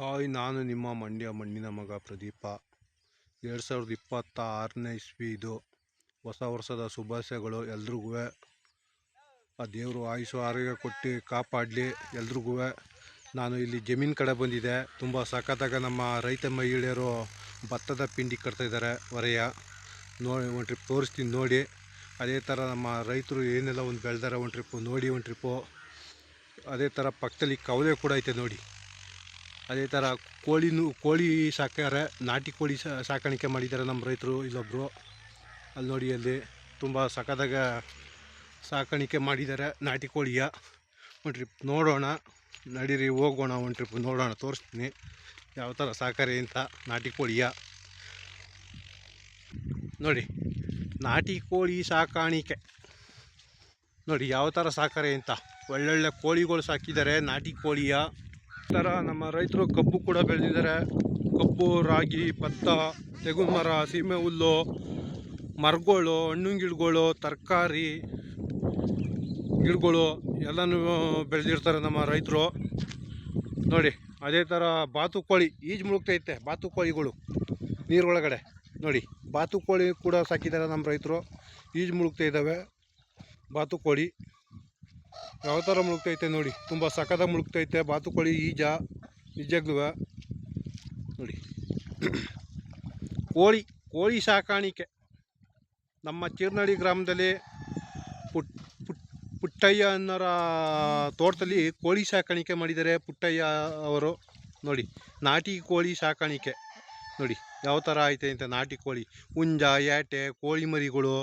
Hi, ನಾನು ನಿಮ್ಮ ಮಂಡ್ಯ ಮಣ್ಣಿನ ಮಗ ಪ್ರದೀಪ. ಎರಡು ಸಾವಿರದ ಇಪ್ಪತ್ತ ಆರನೇ ಇಸ್ವಿ ಇದು. ಹೊಸ ವರ್ಷದ ಶುಭಾಶಯಗಳು ಎಲ್ರಿಗೂ. ಆ ದೇವರು ಆಯುಷು, ಆರೋಗ್ಯ ಕೊಟ್ಟು ಕಾಪಾಡಲಿ ಎಲ್ರಿಗೂ. ನಾನು ಇಲ್ಲಿ ಜಮೀನು ಕಡೆ ಬಂದಿದ್ದೆ. ತುಂಬ ಸಖತ್ತಾಗ ನಮ್ಮ ರೈತ ಮಹಿಳೆಯರು ಭತ್ತದ ಪಿಂಡಿ ಕಟ್ತಾ ಇದ್ದಾರೆ ಹೊರೆಯ ನೋಡಿ ಒಂದು ಟ್ರಿಪ್ ತೋರಿಸ್ತೀನಿ ನೋಡಿ. ಅದೇ ಥರ ನಮ್ಮ ರೈತರು ಏನೆಲ್ಲ ಒಂದು ಬೆಳೆದಾರೆ ಒಂದು ಟ್ರಿಪ್ಪು ನೋಡಿ ಒಂದು ಟ್ರಿಪ್ಪು ಅದೇ ಥರ ಪಕ್ಕದಲ್ಲಿ ಕವಲೆ ಕೂಡ ಐತೆ ನೋಡಿ. ಅದೇ ಥರ ಕೋಳಿನೂ, ಕೋಳಿ ಸಾಕ್ಯಾರೆ ನಾಟಿ ಕೋಳಿ ಸಾಕಾಣಿಕೆ ಮಾಡಿದ್ದಾರೆ ನಮ್ಮ ರೈತರು ಇಲ್ಲೊಬ್ಬರು ಅಲ್ಲಿ ನೋಡಿ ಅಲ್ಲಿ ತುಂಬ ಸಖತ್ತಾಗ ಸಾಕಾಣಿಕೆ ಮಾಡಿದ್ದಾರೆ ನಾಟಿ ಕೋಳಿಯ. ಒಂದು ಟ್ರಿಪ್ ನೋಡೋಣ, ನಡೀರಿ, ಹೋಗೋಣ ಒಂದು ಟ್ರಿಪ್ ನೋಡೋಣ, ತೋರಿಸ್ತೀನಿ. ಯಾವ ಥರ ಸಾಕಾರಿ ಅಂತ ನಾಟಿ ಕೋಳಿಯ. ನೋಡಿ, ನಾಟಿ ಕೋಳಿ ಸಾಕಾಣಿಕೆ. ನೋಡಿ, ಯಾವ ಥರ ಸಾಕಾರೆ ಅಂತ. ಒಳ್ಳೊಳ್ಳೆ ಕೋಳಿಗಳು ಸಾಕಿದ್ದಾರೆ ನಾಟಿ ಕೋಳಿಯ. ಥರ ನಮ್ಮ ರೈತರು ಕಬ್ಬು ಕೂಡ ಬೆಳೆದಿದ್ದಾರೆ. ಕಬ್ಬು, ರಾಗಿ, ಭತ್ತ ತೆಗುನ್ ಮರ ಸೀಮೆ ಹುಲ್ಲು, ಮರಗಳು, ಹಣ್ಣಿನ ಗಿಡಗಳು, ತರಕಾರಿ ಗಿಡಗಳು ಎಲ್ಲನೂ ಬೆಳೆದಿರ್ತಾರೆ ನಮ್ಮ ರೈತರು. ನೋಡಿ, ಅದೇ ಥರ ಬಾತುಕೋಳಿ, ಈಜು ಮುಳುಗ್ತೈತೆ ಬಾತುಕೋಳಿಗಳು ನೀರೊಳಗಡೆ ನೋಡಿ, ಬಾತುಕೋಳಿ ಕೂಡ ಸಾಕಿದ್ದಾರೆ ನಮ್ಮ ರೈತರು. ಈಜು ಮುಳುಗ್ತಾ ಇದ್ದಾವೆ ಬಾತುಕೋಳಿ. ಯಾವ ಥರ ಮುಳುಗ್ತೈತೆ ನೋಡಿ. ತುಂಬ ಸಖದ ಮುಳುಗ್ತೈತೆ. ಬಾತುಕೋಳಿ, ಈಜ ನಿಜಗ್ಲೂ ನೋಡಿ. ಕೋಳಿ ಕೋಳಿ ಸಾಕಾಣಿಕೆ. ನಮ್ಮ ಚೀರ್ನಳ್ಳಿ ಗ್ರಾಮದಲ್ಲಿ ಪುಟ್ ಪುಟ್, ಪುಟ್ಟಯ್ಯ ಅನ್ನೋರ ತೋಟದಲ್ಲಿ ಕೋಳಿ ಸಾಕಾಣಿಕೆ ಮಾಡಿದ್ದಾರೆ ಪುಟ್ಟಯ್ಯ ಅವರು. ನೋಡಿ, ನಾಟಿ ಕೋಳಿ ಸಾಕಾಣಿಕೆ. ನೋಡಿ ಯಾವ ಥರ ಐತೆ ಅಂತ ನಾಟಿ ಕೋಳಿ. ಹುಂಜ ಏಟೆ ಕೋಳಿ ಮರಿಗಳು,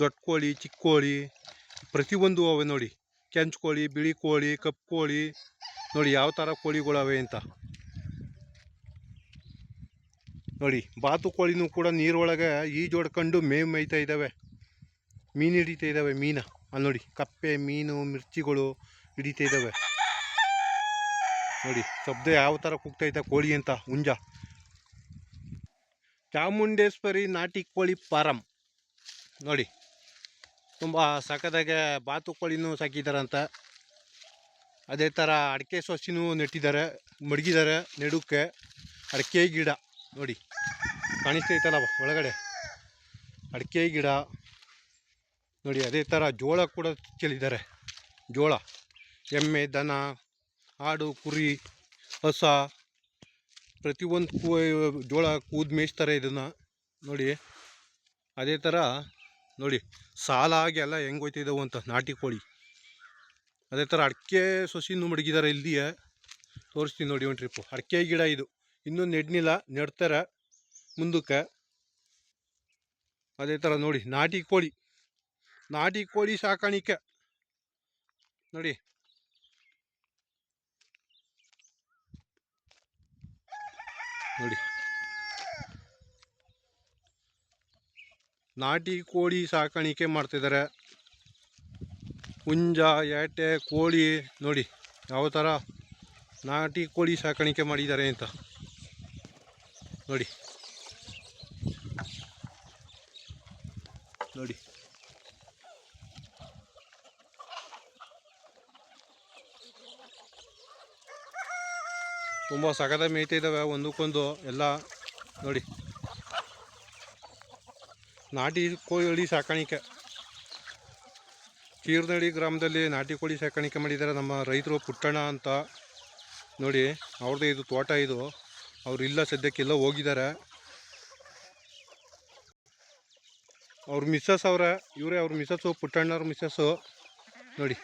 ದೊಡ್ಡ ಕೋಳಿ ಚಿಕ್ಕ ಕೋಳಿ ಪ್ರತಿಯೊಂದು ಅವೆ ನೋಡಿ. ಕೆಂಚು ಕೋಳಿ, ಬಿಳಿ ಕೋಳಿ ಕಪ್ಪು ಕೋಳಿ, ನೋಡಿ ಯಾವ ಥರ ಕೋಳಿಗಳವೆ ಅಂತ. ನೋಡಿ ಬಾತುಕೋಳಿನೂ ಕೂಡ ನೀರೊಳಗೆ ಈಜೊಡ್ಕೊಂಡು ಮೇವು ಮೇಯ್ತಾ ಇದ್ದಾವೆ ಮೀನು ಹಿಡಿತಾ ಇದ್ದಾವೆ ಮೀನು. ಅಲ್ಲಿ ನೋಡಿ ಕಪ್ಪೆ, ಮೀನು, ಮಿರ್ಚಿಗಳು ಹಿಡಿತಾ ಇದ್ದಾವೆ ನೋಡಿ ಶಬ್ದ ಯಾವ ಥರ ಕುಗ್ತೈತೆ ಕೋಳಿ ಅಂತ ಹುಂಜ. ಚಾಮುಂಡೇಶ್ವರಿ ನಾಟಿ ಕೋಳಿ ಫಾರಂ. ನೋಡಿ ತುಂಬ ಸಖತ್ತಾಗೆ ಬಾತುಕೋಳಿನೂ ಸಾಕಿದಾರಂತ. ಅದೇ ಥರ ಅಡಿಕೆ ಸೊಸಿನೂ ನೆಟ್ಟಿದ್ದಾರೆ ಮಡಗಿದ್ದಾರೆ ನೆಡುಕ್ಕೆ. ಅಡಿಕೆ ಗಿಡ, ನೋಡಿ ಕಾಣಿಸ್ತೈತಲ್ಲ ಒಳಗಡೆ? ಅಡಿಕೆ ಗಿಡ, ನೋಡಿ, ಅದೇ ಥರ ಜೋಳ ಕೂಡ ಚೆಲ್ಲಿದ್ದಾರೆ ಜೋಳ, ಎಮ್ಮೆ, ದನ, ಆಡು, ಕುರಿ, ಹಸ, ಪ್ರತಿಯೊಂದು ಕೂ, ಜೋಳ ಕೂದ್ ಮೇಯಿಸ್ತಾರೆ ಇದನ್ನು, ನೋಡಿ. ಅದೇ ಥರ ನೋಡಿ ಸಾಲಾಗಿ ಎಲ್ಲ ಹೆಂಗೆ ಹೋಯ್ತಿದ್ದಾವೆ ಅಂತ, ನಾಟಿ ಕೋಳಿ. ಅದೇ ಥರ ಅಡಿಕೆ ಸೊಸಿನೂ ಮಡಗಿದ್ದಾರೆ ಇಲ್ಲಿಯೇ ತೋರಿಸ್ತೀನಿ ನೋಡಿ ಒಂದು ಟ್ರಿಪ್ಪು ಅಡಿಕೆ ಗಿಡ ಇದು. ಇನ್ನೂ ನೆಡ್ನಿಲ್ಲ, ನೆಡ್ತಾರೆ ಮುಂದಕ್ಕೆ. ಅದೇ ಥರ ನೋಡಿ, ನಾಟಿ ಕೋಳಿ. ನಾಟಿ ಕೋಳಿ ಸಾಕಾಣಿಕೆ. ನೋಡಿ. ನೋಡಿ. ನಾಟಿ ಕೋಳಿ ಸಾಕಾಣಿಕೆ ಮಾಡ್ತಿದ್ದಾರೆ ಹುಂಜ ಏಟೆ ಕೋಳಿ ನೋಡಿ ಯಾವ ಥರ ನಾಟಿ ಕೋಳಿ ಸಾಕಾಣಿಕೆ ಮಾಡಿದ್ದಾರೆ ಅಂತ. ನೋಡಿ. ನೋಡಿ. ತುಂಬ ಸಗದ ಮೇಯ್ತಿದ್ದಾವೆ ಒಂದಕ್ಕೊಂದು ಎಲ್ಲ ನೋಡಿ. ನಾಟಿ ಕೋಳಿ ಸಾಕಾಣಿಕೆ. ಕೀರ್ನಳ್ಳಿ ಗ್ರಾಮದಲ್ಲಿ ನಾಟಿ ಕೋಳಿ ಸಾಕಾಣಿಕೆ ಮಾಡಿದ್ದಾರೆ ನಮ್ಮ ರೈತರು ಪುಟ್ಟಣ್ಣ ಅಂತ ನೋಡಿ ಅವ್ರದ್ದೇ ಇದು ತೋಟ ಇದು. ಅವ್ರು ಇಲ್ಲ ಸದ್ಯಕ್ಕೆಲ್ಲ ಹೋಗಿದ್ದಾರೆ. ಅವ್ರ ಮಿಸ್ಸಸ್ ಅವರ, ಇವರೇ ಅವ್ರ ಮಿಸ್ಸಸ್ಸು, ಪುಟ್ಟಣ್ಣವ್ರ ಮಿಸ್ಸಸ್ಸು. ನೋಡಿ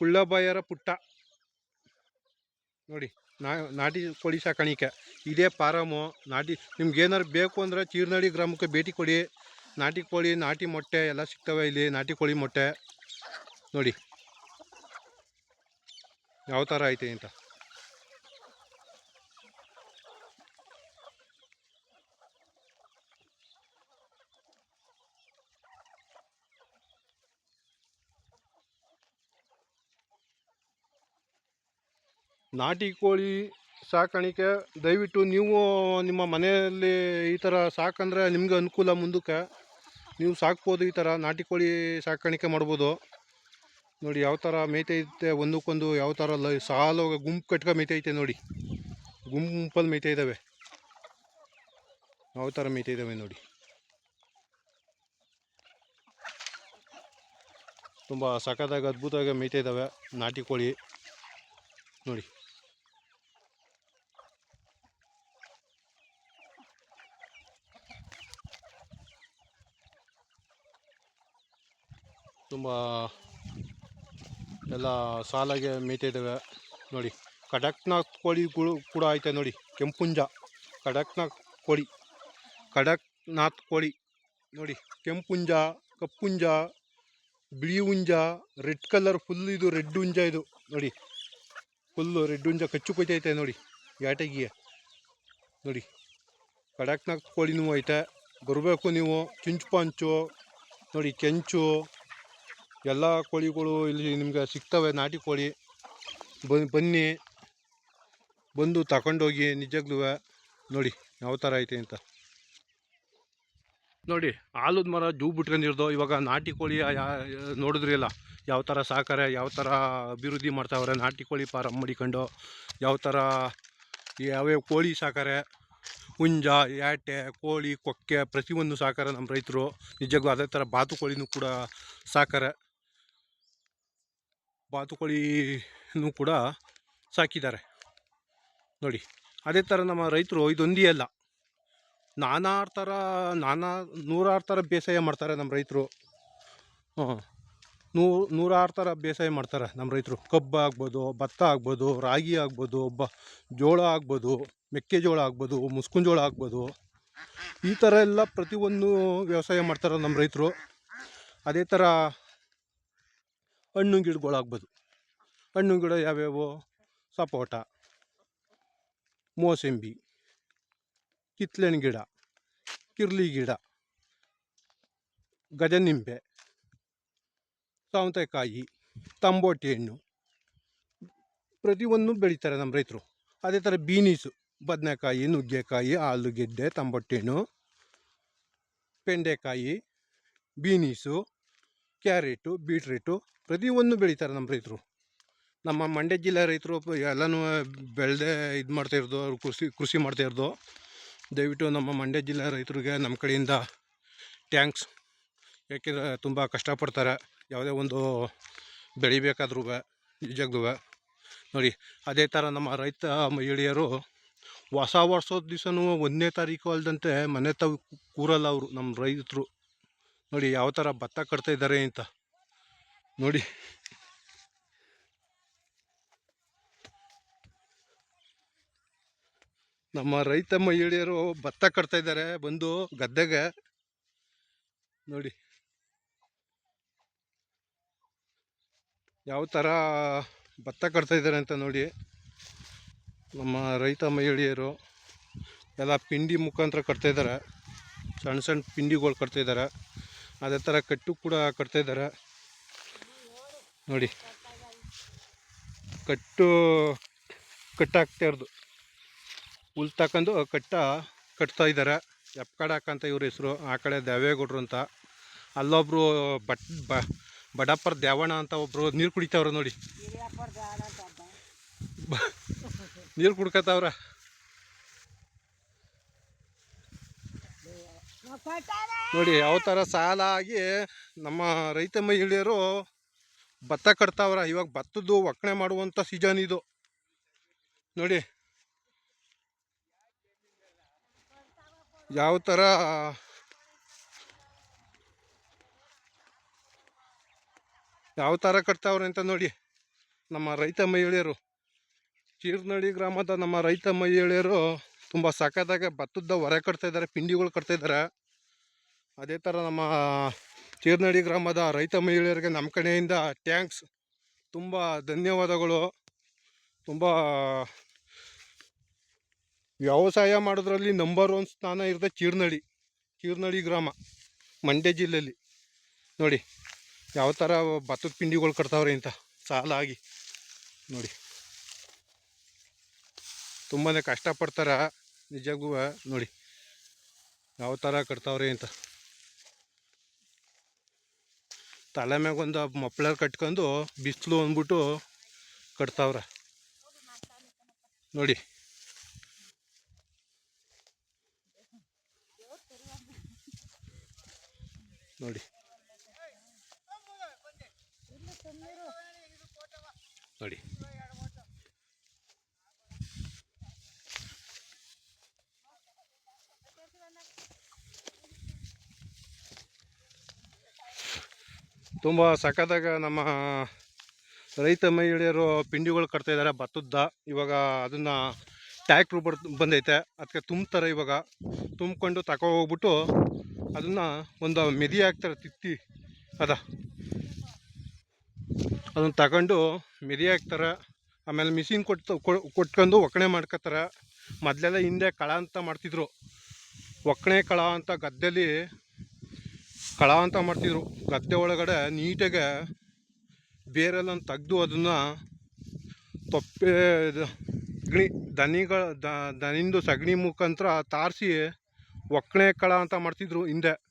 ಕುಳ್ಳಬಾಯರ ಪುಟ್ಟ. ನೋಡಿ ನಾಟಿ ಕೋಳಿ ಸಾಕಾಣಿಕೆ. ಇದೇ ಫಾರಮು. ನಾಟಿ, ನಿಮ್ಗೆ ಏನಾರು ಬೇಕು ಅಂದರೆ ಚೀರ್ನಳ್ಳಿ ಗ್ರಾಮಕ್ಕೆ ಭೇಟಿ ಕೊಡಿ. ನಾಟಿ ಕೋಳಿ, ನಾಟಿ ಮೊಟ್ಟೆ ಎಲ್ಲ ಸಿಗ್ತವೆ ಇಲ್ಲಿ, ನಾಟಿ ಕೋಳಿ ಮೊಟ್ಟೆ. ನೋಡಿ. ಯಾವ ಥರ ಐತೆ ಅಂತ. ನಾಟಿ ಕೋಳಿ ಸಾಕಾಣಿಕೆ, ದಯವಿಟ್ಟು ನೀವು ನಿಮ್ಮ ಮನೆಯಲ್ಲಿ ಈ ಥರ ಸಾಕಂದರೆ ನಿಮಗೆ ಅನುಕೂಲ ಮುಂದಕ್ಕೆ. ನೀವು ಸಾಕ್ಬೋದು ಈ ಥರ, ನಾಟಿ ಕೋಳಿ ಸಾಕಾಣಿಕೆ ಮಾಡ್ಬೋದು. ನೋಡಿ ಯಾವ ಥರ ಮೇಯ್ತೈತೆ ಒಂದಕ್ಕೊಂದು ಯಾವ ಥರ ಲ, ಸಾಲು ಗುಂಪು ಕಟ್ಕೊ ಮೇಯ್ತೈತೆ ನೋಡಿ. ಗುಂಪಲ್ಲಿ ಮೇಯ್ತಾ ಇದ್ದಾವೆ ಯಾವ ಥರ ಮೇಯ್ತಾ ಇದ್ದಾವೆ ನೋಡಿ. ತುಂಬ ಸಖತ್ತಾಗಿ ಅದ್ಭುತವಾಗಿ ಮೇಯ್ತಾ ಇದ್ದಾವೆ ನಾಟಿ ಕೋಳಿ. ನೋಡಿ. ತುಂಬ ಎಲ್ಲ ಸಾಲಾಗೆ ಮೇಯ್ತಿದ್ದಾವೆ. ನೋಡಿ ಕಡಕ್ನಾಥ್ ಕೋಳಿ ಕೂಡ ಐತೆ ನೋಡಿ, ಕೆಂಪುಂಜ. ಖಡಕ್ನಾಥ್ ಕೋಳಿ, ಕಡಕ್ನಾಥ್ ಕೋಳಿ. ನೋಡಿ, ಕೆಂಪುಂಜ, ಕಪ್ಪುಂಜ ಬಿಳಿ ಹುಂಜ ರೆಡ್ ಕಲರ್ ಫುಲ್ ಇದು ರೆಡ್ ಉಂಜ ಇದು. ನೋಡಿ ಫುಲ್ಲು ರೆಡ್ ಉಂಜ ಕಚ್ಚು ಕೊಯ್ತೈತೆ ನೋಡಿ ಯಾಟಗಿಯ ನೋಡಿ, ಕಡಕ್ನಾಥ್ ಕೋಳಿನೂ ಐತೆ. ಬರಬೇಕು ನೀವು, ಚುಂಚು ಪಂಚು. ನೋಡಿ, ಕೆಂಚು. ಎಲ್ಲ ಕೋಳಿಗಳು ಇಲ್ಲಿ ನಿಮ್ಗೆ ಸಿಗ್ತವೆ, ನಾಟಿ ಕೋಳಿ. ಬನ್ನಿ. ಬಂದು ತಗೊಂಡೋಗಿ ನಿಜಗ್ಲೂ ನೋಡಿ, ಯಾವ ಥರ ಐತೆ ಅಂತ. ನೋಡಿ ಆಲದ ಮರ ಜೂ ಬಿಟ್ಕೊಂಡಿರ್ದು ಇವಾಗ ನಾಟಿ ಕೋಳಿ ನೋಡಿದ್ರಿ ಅಲ್ಲ? ಯಾವ ಥರ ಸಾಕಾರೆ, ಯಾವ ಥರ ಅಭಿವೃದ್ಧಿ ಮಾಡ್ತಾವ್ರೆ ನಾಟಿ ಕೋಳಿ ಫಾರಮ್ ಮಾಡಿಕೊಂಡು. ಯಾವ ಥರ ಯಾವ್ಯಾವ ಕೋಳಿ ಸಾಕಾರೆ. ಹುಂಜ ಏಟೆ ಕೋಳಿ, ಕೊಕ್ಕೆ ಪ್ರತಿಯೊಂದು ಸಾಕಾರೆ ನಮ್ಮ ರೈತರು. ನಿಜಕ್ಕೂ ಅದೇ ಥರ ಬಾತುಕೋಳಿನೂ ಕೂಡ ಸಾಕಾರೆ. ಬಾತುಕೋಳಿನೂ ಕೂಡ ಸಾಕಿದ್ದಾರೆ. ನೋಡಿ, ಅದೇ ಥರ ನಮ್ಮ ರೈತರು ಇದೊಂದೇ ಅಲ್ಲ. ನಾನಾ ಥರ ನಾನಾ, ನೂರಾರು ಥರ ಬೇಸಾಯ ಮಾಡ್ತಾರೆ ನಮ್ಮ ರೈತರು. ಹಾಂ ನೂ, ನೂರಾರು ಥರ ಬೇಸಾಯ ಮಾಡ್ತಾರೆ ನಮ್ಮ ರೈತರು. ಕಬ್ಬು ಆಗ್ಬೋದು, ಭತ್ತ ಆಗ್ಬೋದು, ರಾಗಿ ಆಗ್ಬೋದು, ಬ, ಜೋಳ ಆಗ್ಬೋದು, ಮೆಕ್ಕೆಜೋಳ ಆಗ್ಬೋದು ಮುಸ್ಕಿನ ಜೋಳ ಆಗ್ಬೋದು. ಈ ಥರ ಎಲ್ಲ ಪ್ರತಿಯೊಂದು ವ್ಯವಸಾಯ ಮಾಡ್ತಾರೆ ನಮ್ಮ ರೈತರು. ಅದೇ ಥರ ಹಣ್ಣು ಗಿಡಗಳಾಗ್ಬೋದು. ಹಣ್ಣು ಗಿಡ ಯಾವ್ಯಾವು, ಸಪೋಟ, ಮೋಸಂಬಿ ಕಿತ್ಲೆಹಣ್ಣು ಗಿಡ, ಕಿರ್ಲಿ ಗಿಡ, ಗಜನಿಂಬೆ, ಸೌತೆಕಾಯಿ, ತಂಬೋಟಿ ಹಣ್ಣು. ಪ್ರತಿಯೊಂದು ಬೆಳೀತಾರೆ ನಮ್ಮ ರೈತರು. ಅದೇ ಥರ ಬೀನೀಸು, ಬದನೆಕಾಯಿ, ನುಗ್ಗೆಕಾಯಿ, ಆಲೂಗೆಡ್ಡೆ ತಂಬೊಟ್ಟೆ ಹಣ್ಣು, ಬೆಂಡೆಕಾಯಿ, ಬೀನೀಸು. ಕ್ಯಾರೆಟು, ಬೀಟ್ರೀಟು ಪ್ರತಿಯೊಂದು ಬೆಳೀತಾರೆ ನಮ್ಮ ರೈತರು. ನಮ್ಮ ಮಂಡ್ಯ ಜಿಲ್ಲೆ ರೈತರು ಎಲ್ಲನೂ ಬೆಳೆದೇ ಇದು ಮಾಡ್ತಾ ಇರೋದು, ಅವ್ರು ಕೃಷಿ ಕೃಷಿ ಮಾಡ್ತಾ ಇರೋದು. ದಯವಿಟ್ಟು ನಮ್ಮ ಮಂಡ್ಯ ಜಿಲ್ಲೆ ರೈತರಿಗೆ ನಮ್ಮ ಕಡೆಯಿಂದ ಟ್ಯಾಂಕ್ಸ್ ಯಾಕೆಂದರೆ ತುಂಬ ಕಷ್ಟಪಡ್ತಾರೆ. ಯಾವುದೇ ಒಂದು ಬೆಳಿಬೇಕಾದ್ರೂ ನಿಜಕ್ಕೂ ನೋಡಿ, ಅದೇ ಥರ ನಮ್ಮ ರೈತ ಮಹಿಳೆಯರು ಹೊಸ ವರ್ಷದ ದಿವಸನೂ ಒಂದನೇ ತಾರೀಕು ಅಲ್ದಂತೆ ಮನೆ ತಾವು, ಕೂರಲ್ಲ ಅವರು ನಮ್ಮ ರೈತರು. ನೋಡಿ ಯಾವ ಥರ ಭತ್ತ ಕಟ್ತಾ ಇದ್ದಾರೆ ಅಂತ. ನೋಡಿ. ನಮ್ಮ ರೈತ ಮಹಿಳೆಯರು ಭತ್ತ ಕಟ್ತಾ ಇದ್ದಾರೆ, ಬಂದು ಗದ್ದೆಗೆ. ನೋಡಿ. ಯಾವ ಥರ ಭತ್ತ ಕಟ್ತಾ ಇದ್ದಾರೆ ಅಂತ ನೋಡಿ. ನಮ್ಮ ರೈತ ಮಹಿಳೆಯರು ಎಲ್ಲ ಪಿಂಡಿ ಮುಖಾಂತರ ಕಟ್ತಾ ಇದ್ದಾರೆ. ಸಣ್ಣ ಸಣ್ಣ ಪಿಂಡಿಗಳು ಕಟ್ತಾ ಇದ್ದಾರೆ. ಅದೇ ಥರ ಕಟ್ಟು ಕೂಡ ಕಟ್ತಾ ಇದ್ದಾರೆ. ನೋಡಿ. ಕಟ್ಟು ಕಟ್ಟಾಗ್ತಾ ಇರೋದು. ಹುಲ್ ತಕೊಂಡು ಕಟ್ಟ ಕಟ್ತಾ ಇದ್ದಾರೆ. ಎಪ್ಕಡೆ ಅಂತ ಇವ್ರ ಹೆಸರು ಆ ಕಡೆ ದೇವೇಗೌಡರು ಅಂತ. ಅಲ್ಲೊಬ್ರು ಬಟ್ ಬ ಬಡಪ್ಪರ್ ದೇವಣ್ಣ ಅಂತ ಒಬ್ರು ನೀರು ಕುಡಿತಾವ್ರ ನೋಡಿ. ನೀರು ಕುಡ್ಕತಾವ್ರ ನೋಡಿ, ಯಾವ ಥರ ಸಾಲ ಆಗಿ ನಮ್ಮ ರೈತ ಮಹಿಳೆಯರು ಭತ್ತ ಕಟ್ತಾವ್ರ. ಇವಾಗ ಭತ್ತದ್ದು ಒಕ್ಕಣೆ ಮಾಡುವಂಥ ಸೀಸನ್ ಇದು. ನೋಡಿ. ಯಾವ ಥರ ಯಾವ ಥರ ಕಟ್ತಾವ್ರೆ ಅಂತ ನೋಡಿ. ನಮ್ಮ ರೈತ ಮಹಿಳೆಯರು ಚೀರ್ನಳ್ಳಿ ಗ್ರಾಮದ ನಮ್ಮ ರೈತ ಮಹಿಳೆಯರು ತುಂಬ ಸಖತ್ತಾಗಿ ಭತ್ತದ ಹೊರೆ ಕಟ್ತಾ ಇದ್ದಾರೆ, ಪಿಂಡಿಗಳು ಕಟ್ತಾ ಇದ್ದಾರೆ. ಅದೇ ಥರ ನಮ್ಮ ಚೀರ್ನಡಿ ಗ್ರಾಮದ ರೈತ ಮಹಿಳೆಯರಿಗೆ ನಮ್ಮ ಕಡೆಯಿಂದ ಟ್ಯಾಂಕ್ಸ್ ತುಂಬ ಧನ್ಯವಾದಗಳು. ತುಂಬ ವ್ಯವಸಾಯ ಮಾಡೋದ್ರಲ್ಲಿ ನಂಬರ್ ಒನ್ ಸ್ಥಾನ ಇರುತ್ತೆ ಚೀರ್ನಡಿ ಚೀರ್ನಡಿ ಗ್ರಾಮ, ಮಂಡ್ಯ ಜಿಲ್ಲೆಯಲ್ಲಿ ನೋಡಿ, ಯಾವ ಥರ ಭತ್ತದ ಪಿಂಡಿಗಳು ಕಟ್ತಾವ್ರೆ ಅಂತ ಸಾಲಾಗಿ. ನೋಡಿ. ತುಂಬಾ ಕಷ್ಟಪಡ್ತಾರೆ. ನಿಜಕ್ಕೂ, ನೋಡಿ. ಯಾವ ಥರ ಕಟ್ತಾವ್ರೆ ಅಂತ. ತಲೆ ಮ್ಯಾಗ ಒಂದು ಮಪ್ಳರ್ ಕಟ್ಕೊಂಡು ಬಿಸಿಲು ಅಂದ್ಬಿಟ್ಟು ಕಟ್ತಾವ್ರೆ. ನೋಡಿ. ನೋಡಿ. ನೋಡಿ. ತುಂಬ ಸಖತ್ತಾಗ ನಮ್ಮ ರೈತ ಮಹಿಳೆಯರು ಪಿಂಡಿಗಳು ಕಟ್ತಾ ಇದ್ದಾರೆ ಭತ್ತದ ಇವಾಗ ಅದನ್ನು ಟ್ಯಾಕ್ಟ್ರು ಬರ್ ಬಂದೈತೆ. ಅದಕ್ಕೆ ತುಂಬ್ತಾರೆ ಇವಾಗ. ತುಂಬ್ಕೊಂಡು ತಗೋ ಹೋಗ್ಬಿಟ್ಟು ಅದನ್ನು ಒಂದು ಮೆದಿ ಹಾಕ್ತಾರೆ, ತಿತ್ತಿ. ಅದ. ಅದನ್ನು ತಗೊಂಡು ಮೆದಿ ಹಾಕ್ತಾರೆ. ಆಮೇಲೆ ಮಿಷಿನ್ ಕೊಟ್ಟು ಕೊಟ್ಕೊಂಡು ಒಕ್ಕಣೆ ಮಾಡ್ಕೊತಾರೆ ಮೊದಲೆಲ್ಲ ಹಿಂದೆ ಕಳ ಅಂತ ಮಾಡ್ತಿದ್ರು. ಒಕ್ಕಣೆ ಕಳ ಅಂತ ಗದ್ದೆಲಿ ಕಳ ಅಂತ ಮಾಡ್ತಿದ್ರು. ಗದ್ದೆ ಒಳಗಡೆ ನೀಟಾಗೆ ಬೇರೆಲ್ಲ ತೆಗೆದು ಅದನ್ನು ತೊಪ್ಪೆ ಸಗಣಿ ದನಿಗಳ, ದ- ದನಿಂದು ಸಗಣಿ ಮುಖಾಂತರ ತಾರಿಸಿ ಒಕ್ಕಣೆ ಕಳ ಅಂತ ಮಾಡ್ತಿದ್ರು ಹಿಂದೆ.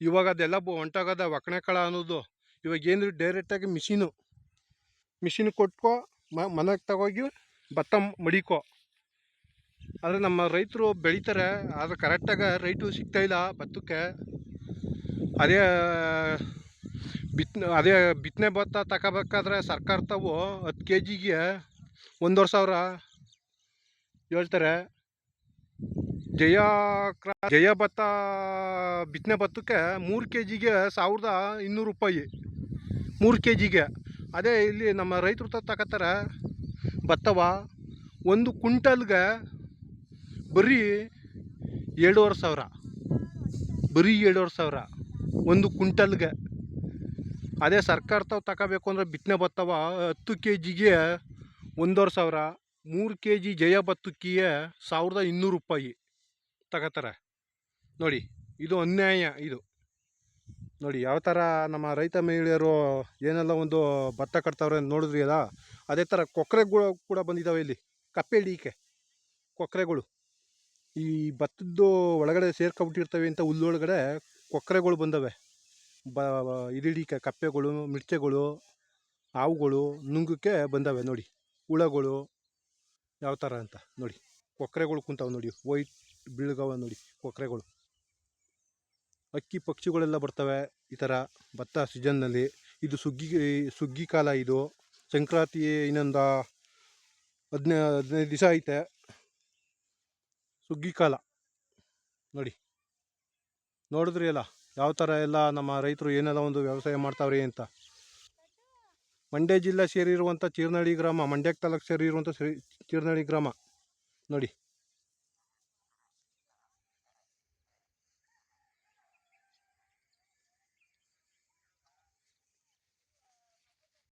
ಇವಾಗ ಅದೆಲ್ಲ ಒಂಟಾಗದ ಒಕ್ಕಣೆ ಕಳ ಅನ್ನೋದು. ಇವಾಗ ಏನು ಡೈರೆಕ್ಟಾಗಿ ಮಿಷಿನು ಮಿಷಿನ್ ಕೊಟ್ಕೋ ಮನೆಗೆ ತಗೋಗಿ ಭತ್ತ ಮಡಿಕೋ. ಆದರೆ ನಮ್ಮ ರೈತರು ಬೆಳೀತಾರೆ, ಆದರೆ ಕರೆಕ್ಟಾಗಿ ರೈಟು ಸಿಗ್ತಾಯಿಲ್ಲ ಭತ್ತಕ್ಕೆ. ಅದೇ ಬಿತ್ ಅದೇ ಬಿತ್ತನೆ ಭತ್ತ ತಗೋಬೇಕಾದ್ರೆ ಸರ್ಕಾರ ತಾವು ಹತ್ತು ಕೆ ಜಿಗೆ ಒಂದೂವರೆ ಸಾವಿರ ಹೇಳ್ತಾರೆ. ಜಯ ಕ್ರಾ, ಜಯ ಭತ್ತ, ಬಿತ್ತನೆ ಭತ್ತಕ್ಕೆ ಮೂರು ಕೆ ಜಿಗೆ ಸಾವಿರದ ಇನ್ನೂರು ರೂಪಾಯಿ. ಮೂರು ಕೆ ಜಿಗೆ ಅದೇ ಇಲ್ಲಿ ನಮ್ಮ ರೈತರು ತಗೋತಾರೆ ಭತ್ತವ. ಒಂದು ಕುಂಟಲ್ಗೆ ಬರೀ ಏಳುವರೆ ಸಾವಿರ. ಬರೀ ಏಳುವರೆ ಸಾವಿರ. ಒಂದು ಕುಂಟಲ್ಗೆ ಅದೇ ಸರ್ಕಾರ ತಾವು ತಗೋಬೇಕು ಅಂದರೆ ಬಿತ್ತನೆ ಬತ್ತವ, ಹತ್ತು ಕೆ ಜಿಗೆ ಒಂದೂವರೆ ಸಾವಿರ, ಮೂರು ಕೆ ಜಿ ಜಯ ಭತ್ತಕ್ಕಿಗೆ ಸಾವಿರದ ಇನ್ನೂರು ರೂಪಾಯಿ ತಗೋತಾರೆ. ನೋಡಿ, ಇದು ಅನ್ಯಾಯ ಇದು. ನೋಡಿ, ಯಾವ ಥರ ನಮ್ಮ ರೈತ ಮಹಿಳೆಯರು ಏನೆಲ್ಲ ಒಂದು ಭತ್ತ ಕಟ್ತಾವ್ರೆ ಅಂತ ನೋಡಿದ್ರಿ ಅಲ್ಲ? ಅದೇ ಥರ ಕೊಕ್ಕರೆಗಳು ಕೂಡ ಬಂದಿದ್ದಾವೆ ಇಲ್ಲಿ ಕಪ್ಪೆ ಹಿಡೀಕೆ ಕೊಕ್ಕರೆಗಳು ಈ ಭತ್ತದ್ದು ಒಳಗಡೆ ಸೇರ್ಕೊಬಿಟ್ಟಿರ್ತವೆ ಅಂತ ಹುಲ್ಲೊಳಗಡೆ ಕೊಕ್ಕರೆಗಳು ಬಂದವೆ. ಬ ಇದಿಡಿಕೆ ಕಪ್ಪೆಗಳು, ಮಿರ್ಚೆಗಳು, ಹಾವುಗಳು, ನುಂಗಕ್ಕೆ ಬಂದವೆ ನೋಡಿ. ಹುಳಗಳು, ಯಾವ ಥರ ಅಂತ ನೋಡಿ. ಕೊಕ್ಕರೆಗಳು ಕುಂತಾವೆ ನೋಡಿ. ವೈಟ್ ಬೀಳ್ಗವ ನೋಡಿ ಕೊಕ್ಕರೆಗಳು ಅಕ್ಕಿ ಪಕ್ಷಿಗಳೆಲ್ಲ ಬರ್ತವೆ ಈ ಥರ ಭತ್ತ ಸೀಸನ್ನಲ್ಲಿ. ಇದು ಸುಗ್ಗಿ ಸುಗ್ಗಿ ಕಾಲ ಇದು. ಸಂಕ್ರಾಂತಿ ಇನ್ನೊಂದು ಹದಿನೈ ಹದಿನೈದು ದಿವಸ ಐತೆ. ಸುಗ್ಗಿ ಕಾಲ ನೋಡಿ. ನೋಡಿದ್ರಿ ಅಲ್ಲ? ಯಾವ ಥರ ಎಲ್ಲ ನಮ್ಮ ರೈತರು ಏನೆಲ್ಲ ಒಂದು ವ್ಯವಸಾಯ ಮಾಡ್ತಾವ್ರಿ ಅಂತ? ಮಂಡ್ಯ ಜಿಲ್ಲೆ ಸೇರಿರುವಂಥ ಚೀರ್ನಳ್ಳಿ ಗ್ರಾಮ ಮಂಡ್ಯ ತಾಲೂಕು ಸೇರಿರುವಂಥ ಶ್ರೀ ಚೀರ್ನಳ್ಳಿ ಗ್ರಾಮ. ನೋಡಿ.